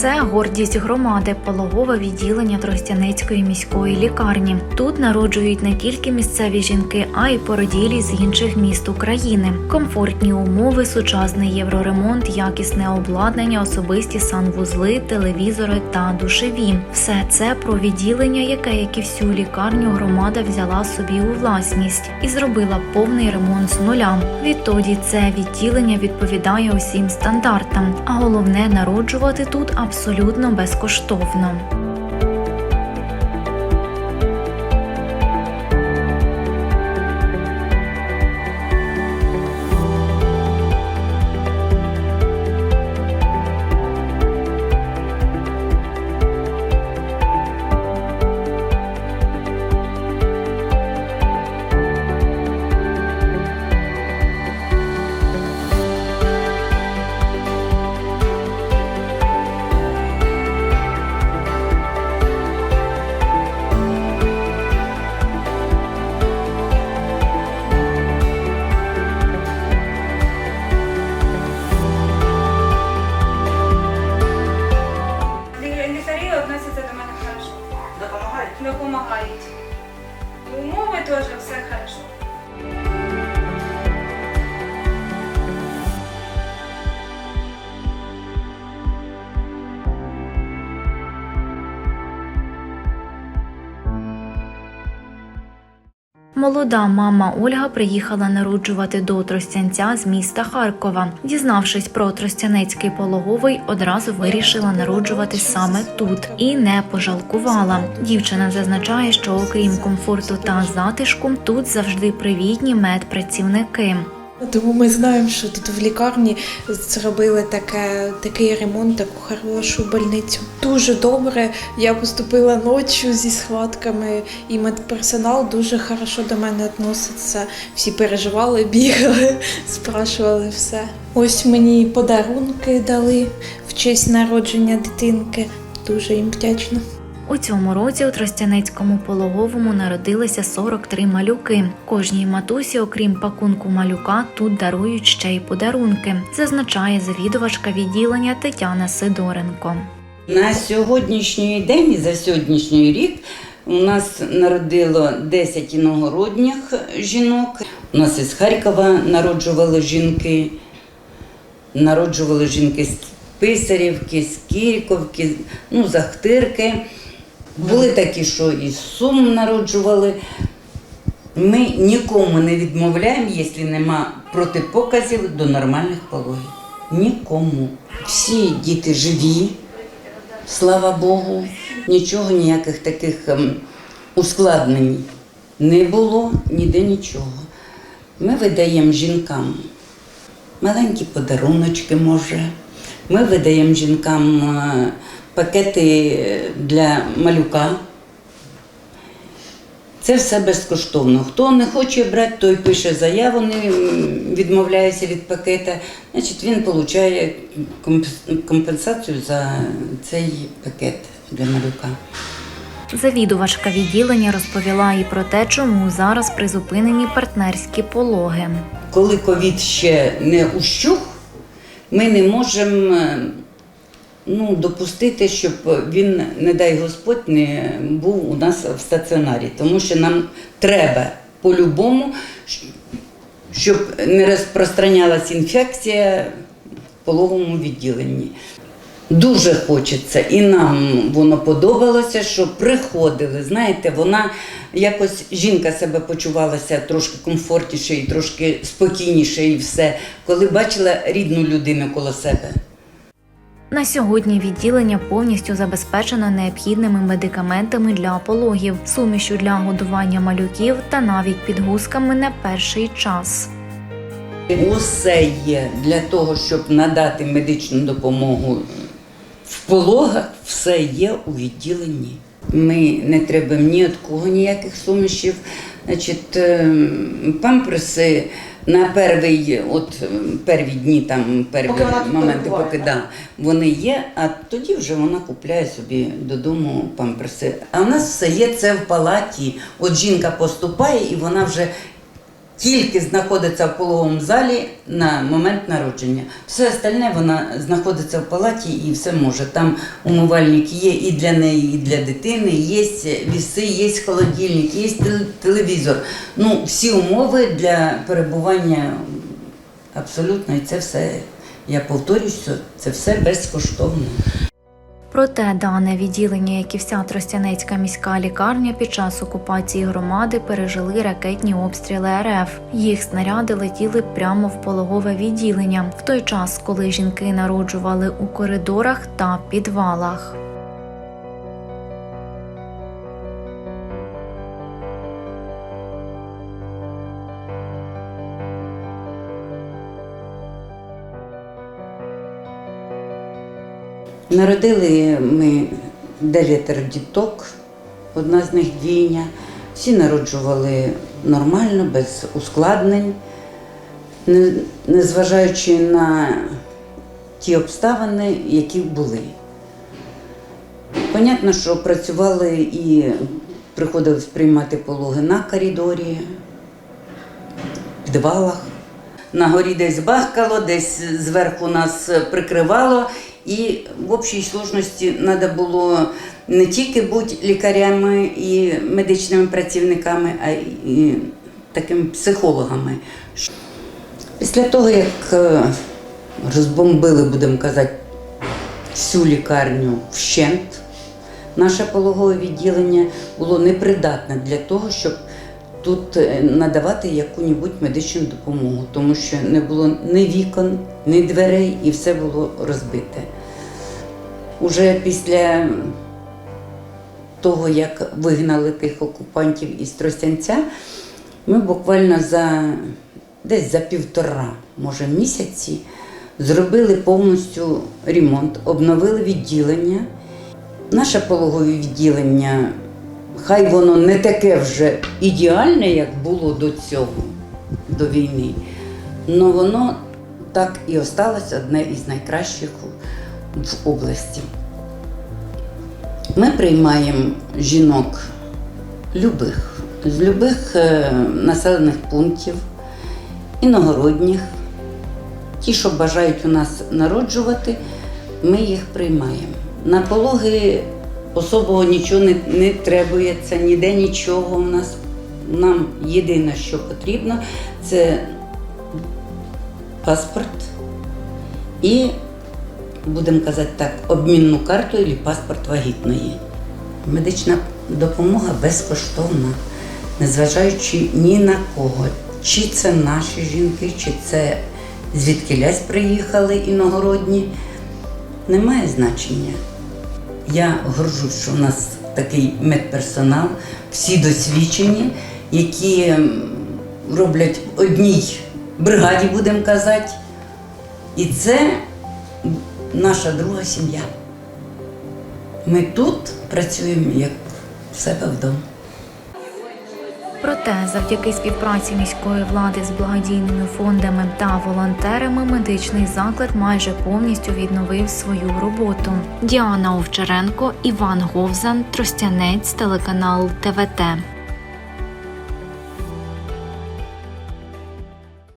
Це гордість громади, пологове відділення Тростянецької міської лікарні. Тут народжують не тільки місцеві жінки, а й породілі з інших міст України. Комфортні умови, сучасний євроремонт, якісне обладнання, особисті санвузли, телевізори та душеві. Все це про відділення, яке, як і всю лікарню, громада взяла собі у власність і зробила повний ремонт з нуля. Відтоді це відділення відповідає усім стандартам, а головне народжувати тут абсолютно безкоштовно. Молода мама Ольга приїхала народжувати до Тростянця з міста Харкова. Дізнавшись про Тростянецький пологовий, одразу вирішила народжувати саме тут і не пожалкувала. Дівчина зазначає, що окрім комфорту та затишку, тут завжди привітні медпрацівники. Тому ми знаємо, що тут в лікарні зробили таке, такий ремонт, таку хорошу больницю. Дуже добре. Я поступила ночі зі схватками, і медперсонал дуже хорошо до мене відноситься. Всі переживали, бігали, спрашували все. Ось мені подарунки дали в честь народження дитинки. Дуже їм вдячна. У цьому році у Тростянецькому пологовому народилися 43 малюки. Кожній матусі, окрім пакунку малюка, тут дарують ще й подарунки, зазначає завідувачка відділення Тетяна Сидоренко. На сьогоднішній день, за сьогоднішній рік, у нас народило 10 іногородніх жінок. У нас із Харкова народжували жінки, народжували жінки з Писарівки, з Кірковки, ну, з Ахтирки. Були такі, що із Сум народжували. Ми нікому не відмовляємо, якщо нема протипоказів до нормальних пологів. Нікому. Всі діти живі, слава Богу, нічого, ніяких таких ем, ускладнень не було, ніде нічого. Ми видаємо жінкам маленькі подаруночки, може. Ми видаємо жінкам е, пакети для малюка. Це все безкоштовно. Хто не хоче брати, той пише заяву, не відмовляється від пакета. Значить, він отримує компенсацію за цей пакет для малюка. Завідувачка відділення розповіла і про те, чому зараз призупинені партнерські пологи. Коли ковід ще не ущух, ми не можемо е, ну, допустити, щоб він, не дай Господь, не був у нас в стаціонарі. Тому що нам треба по-любому, щоб не розпространялася інфекція в пологовому відділенні. Дуже хочеться, і нам воно подобалося, що приходили. Знаєте, вона якось жінка себе почувалася трошки комфортніше і трошки спокійніше, і все, коли бачила рідну людину коло себе. На сьогодні відділення повністю забезпечено необхідними медикаментами для пологів, сумішю для годування малюків та навіть підгузками на перший час. Усе є для того, щоб надати медичну допомогу в пологах, все є у відділенні. Ми не треба ні від кого ніяких сумішів. Значить, ем, памперси на перший, от перві дні, там перві Поки моменти, поки да, вони є, а тоді вже вона купляє собі додому памперси. А в нас все є це в палаті. От жінка поступає і вона вже тільки знаходиться в пологовому залі на момент народження. Все остальне вона знаходиться в палаті і все може. Там умивальник є і для неї, і для дитини, є віси, є холодильник, є тел- телевізор. Ну, всі умови для перебування абсолютно, і це все, я повторюсь, це все безкоштовно. Проте дане відділення, як і вся Тростянецька міська лікарня, під час окупації громади пережили ракетні обстріли РФ. Їх снаряди летіли прямо в пологове відділення в той час, коли жінки народжували у коридорах та підвалах. Народили ми дев'ятеро діток, одна з них двійня. Всі народжували нормально, без ускладнень, незважаючи на ті обставини, які були. Понятно, що працювали і приходилось приймати пологи на коридорі, в підвалах. На горі десь бахкало, десь зверху нас прикривало. І в общій сложності треба було не тільки бути лікарями і медичними працівниками, а й такими психологами. Після того, як е, розбомбили, будемо казати, всю лікарню вщент, наше пологове відділення було непридатне для того, щоб тут е, надавати яку-небудь медичну допомогу, тому що не було ні вікон, ні дверей, і все було розбите. Уже після того, як вигнали тих окупантів із Тростянця, ми буквально за десь за півтора, може, місяці зробили повністю ремонт, обновили відділення. Наше пологове відділення, хай воно не таке вже ідеальне, як було до цього, до війни, але воно так і осталось одне із найкращих в області. Ми приймаємо жінок любих, з любих е, населених пунктів, іногородніх. Ті, що бажають у нас народжувати, ми їх приймаємо. На пологи особого нічого не, не требується, ніде нічого у нас. Нам єдине, що потрібно, це паспорт і, будемо казати так, обмінну карту або паспорт вагітної. Медична допомога безкоштовна, незважаючи ні на кого. Чи це наші жінки, чи це звідкилясь приїхали іногородні. Немає значення. Я горжусь, що в нас такий медперсонал, всі досвідчені, які роблять одній бригаді, будемо казати. І це наша друга сім'я. Ми тут працюємо як в себе вдома. Проте, завдяки співпраці міської влади з благодійними фондами та волонтерами, медичний заклад майже повністю відновив свою роботу. Діана Овчаренко, Іван Говзан, Тростянець, телеканал ТВТ.